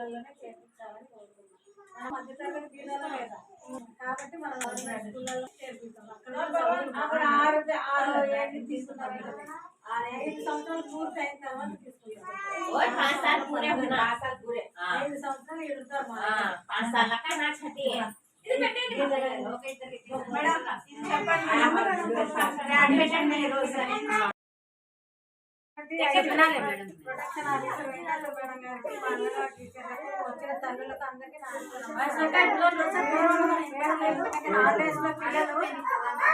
స్కూళ్ళలోనే చేర్పించాలని కోరుకుంటున్నాం మధ్యతరగతి పిల్లల మీద కాబట్టి మనం గవర్నమెంట్ స్కూళ్ళలో చేర్పిస్తాం అక్కడ ఆరు ఆరు ఏళ్ళు తీసుకున్నాం ఆరు ఐదు సంవత్సరాలు పూర్తి అయిన తర్వాత తీసుకుంటాం ఐదు సంవత్సరాలు ఎడుతాము పాంచ్ సార్ల కన్నా చట్టి మేడం చెప్పండి ప్రొడక్షన్ ఆఫీసర్ మేడం గారికి తల్లులకు అందరికీ పిల్లలు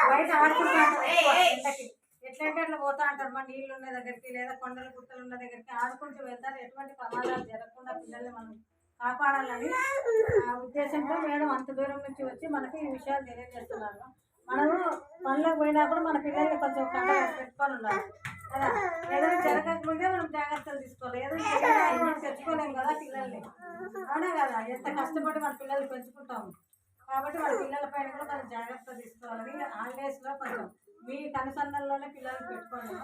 బయట ఆడుకుంటారు ఎట్లంటే అట్లా పోతా అంటారు మా నీళ్ళు ఉన్న దగ్గరికి లేదా కొండలు గుట్టలు ఉన్న దగ్గరికి ఆడుకుంటూ వెళ్తారు ఎటువంటి ప్రమాదాలు జరగకుండా పిల్లల్ని మనం కాపాడాలని ఆ ఉద్దేశంతో మేడం అంత దూరం నుంచి వచ్చి మనకి ఈ విషయాలు తెలియజేస్తున్నారు. మనము పనులకు పోయినప్పుడు మన పిల్లల్ని కొంచెం కండ పెట్టుకొని ఉండాలి. ఏదైనా జరగకముందే మనం జాగ్రత్తలు తీసుకోవాలి. ఏదో మనం తెచ్చుకోలేము కదా పిల్లల్ని. అవునా కదా? ఎంత కష్టపడి మన పిల్లల్ని పెంచుకుంటాము. కాబట్టి మన పిల్లల పైన కూడా మనం జాగ్రత్త తీసుకోవాలని హాలిడేస్లో కొంచెం మీ కనుసన్నల్లోనే పిల్లల్ని పెట్టుకోండి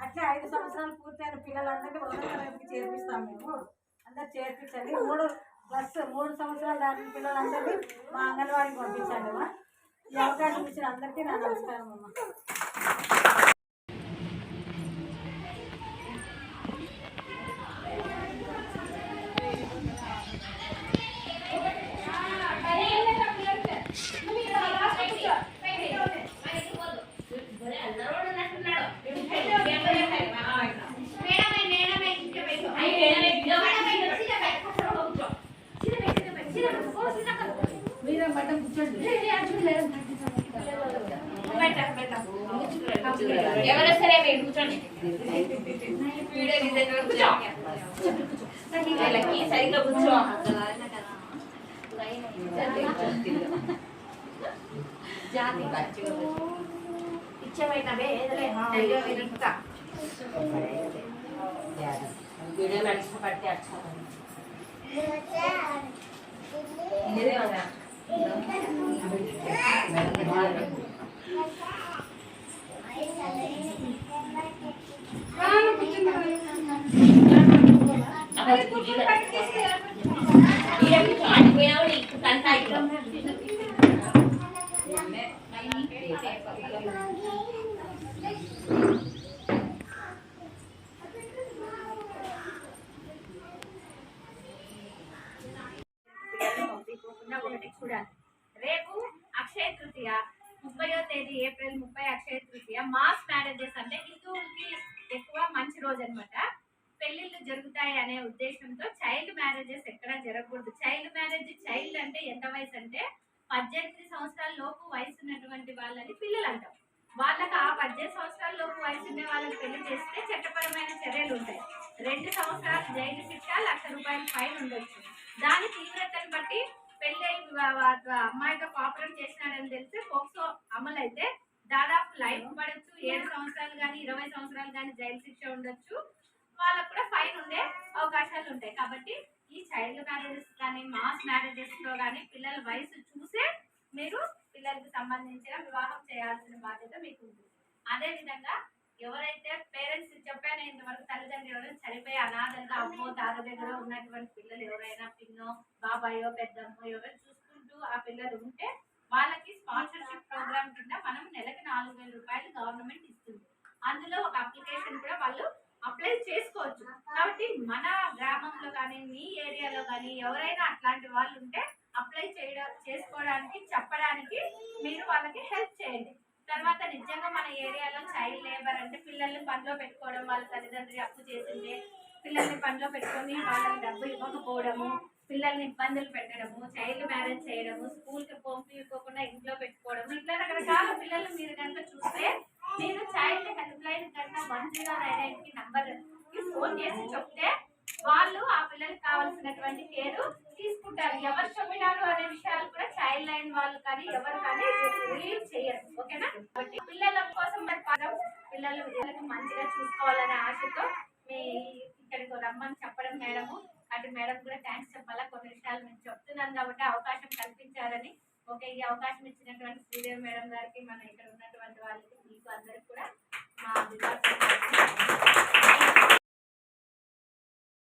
అట్లే ఐదు సంవత్సరాలు పూర్తయిన పిల్లలందరినీ ఒకటో తరగతికి చేర్పిస్తాం మేము. అందరు చేర్పించండి. మూడు ప్లస్ మూడు సంవత్సరాలు దాటిన పిల్లలందరినీ మా అంగన్వాడికి పంపించండి అమ్మా. ఈ అవకాశం ఇచ్చిన అందరికీ నా నమస్కారం అమ్మా. ఎవరు సరే మీరు కూర్చోండి వీడియో డిజైన్ కూర్చో వీళ్ళకి సరిగ్గా కూర్చో జాతి ఇచ్చబెట్టబే వీడియో విరుక్తా వీడియో నడిచి పడితే అచ్చా ఇదే ఉందా అక్కడ కుర్చీలో ఈడ కూర్చో ఆడిపోయినా కూడా ఇక్కడ అంతా ఇక్కడ పిల్లల్ని పంపించకుండా ఒకటి చూడాలి రేపు అక్షయ తృతీయ ముప్పయో తేదీ ఏప్రిల్ ముప్పై అక్షయ తృతీయ. మాస్ మ్యారేజెస్ అంటే హిందువులకి ఎక్కువ మంచి రోజు అనమాట పెళ్ళిళ్ళు జరుగుతాయి అనే ఉద్దేశంతో చైల్డ్ మ్యారేజెస్ ఎక్కడ జరగకూడదు. చైల్డ్ మ్యారేజ్ చైల్డ్ అంటే ఎంత వయసు అంటే పద్దెనిమిది సంవత్సరాల లోపు వయసు ఉన్నటువంటి వాళ్ళని పిల్లలు అంటాం. వాళ్ళకి ఆ పద్దెనిమిది సంవత్సరాల లోపు వయసు ఉండే వాళ్ళకి పెళ్ళి చేస్తే చట్టపరమైన చర్యలు ఉంటాయి. రెండు సంవత్సరాలు జైలు శిక్ష లక్ష రూపాయల ఫైన్ ఉండొచ్చు. దాని తీవ్రతను బట్టి పెళ్ళి అమ్మాయితో కాపురం చేసినాడని తెలిస్తే పోక్సో అమలు అయితే దాదాపు లైఫ్ పడవచ్చు ఏడు సంవత్సరాలు కానీ ఇరవై సంవత్సరాలు కానీ జైలు శిక్ష ఉండొచ్చు. వాళ్ళకు కూడా ఫైన్ ఉండే అవకాశాలు ఉంటాయి. కాబట్టి ఈ చైల్డ్ మ్యారేజెస్ కానీ మాస్ మ్యారేజెస్లో కానీ పిల్లల వయసు చూసే మీరు పిల్లలకు సంబంధించిన వివాహం చేయాల్సిన బాధ్యత మీకు ఉంటుంది అదే విధంగా ఎవరైతే పేరెంట్స్ చెప్పాను ఇంతవరకు తల్లిదండ్రులు ఎవరైనా చనిపోయి అనాథంగా అమ్మో తాత దగ్గర ఉన్నటువంటి పిల్లలు ఎవరైనా పిన్నో బాబాయో పెద్దమ్మో ఎవరైనా చూసుకుంటూ ఆ పిల్లలు ఉంటే వాళ్ళకి స్పాన్సర్షిప్ ప్రోగ్రామ్ కింద మనం నెలకి నాలుగు వేల రూపాయలు గవర్నమెంట్ ఇస్తుంది. అందులో ఒక అప్లికేషన్ కూడా వాళ్ళు అప్లై చేసుకోవచ్చు. కాబట్టి మన గ్రామంలో కానీ మీ ఏరియాలో కానీ ఎవరైనా అట్లాంటి వాళ్ళు ఉంటే అప్లై చేయడం చేసుకోవడానికి చెప్పడానికి మీరు వాళ్ళకి హెల్ప్ చేయండి. తర్వాత నిజంగా మన ఏరియాలో చైల్డ్ లేబర్ అంటే పిల్లల్ని పనిలో పెట్టుకోవడం వాళ్ళ తల్లిదండ్రులు అప్పు చేసిందే పిల్లల్ని పనిలో పెట్టుకొని వాళ్ళకి డబ్బు ఇవ్వకపోవడము పిల్లల్ని ఇబ్బందులు పెట్టడము చైల్డ్ మ్యారేజ్ చేయడము స్కూల్కి పంపించుకోకుండా ఇంట్లో పెట్టుకోవడము ఇట్లా రకరకాల పిల్లలు మీరు కనుక చూస్తే మీరు చైల్డ్ హెల్ప్ లైన్ కనుక వన్ జీరో నైన్కి నంబర్ ఫోన్ చేసి చెప్తే వాళ్ళు ఆ కావాల్సినటువంటి కేర్ తీసుకుంటారు. ఎవరు చెప్పినారు అనే విషయాలు కూడా చైల్డ్ లైన్ వాళ్ళు కానీ ఎవరు కానీ రిలీవ్ చేయరు. ఓకేనా? కాబట్టి పిల్లల కోసం మరి పాదం పిల్లలు పిల్లలకు మంచిగా చూసుకోవాలనే ఆశతో మీ ఇక్కడికి రమ్మని చెప్పడం మేడము. అటు మేడం కూడా థ్యాంక్స్ చెప్పాలా? కొన్ని విషయాలు మేము చెప్తున్నాను కాబట్టి అవకాశం కల్పించాలని ఓకే ఈ అవకాశం ఇచ్చినటువంటి శ్రీదేవి మేడం గారికి మన ఇక్కడ ఉన్నటువంటి వాళ్ళకి మీకు అందరికి కూడా మా విభాగ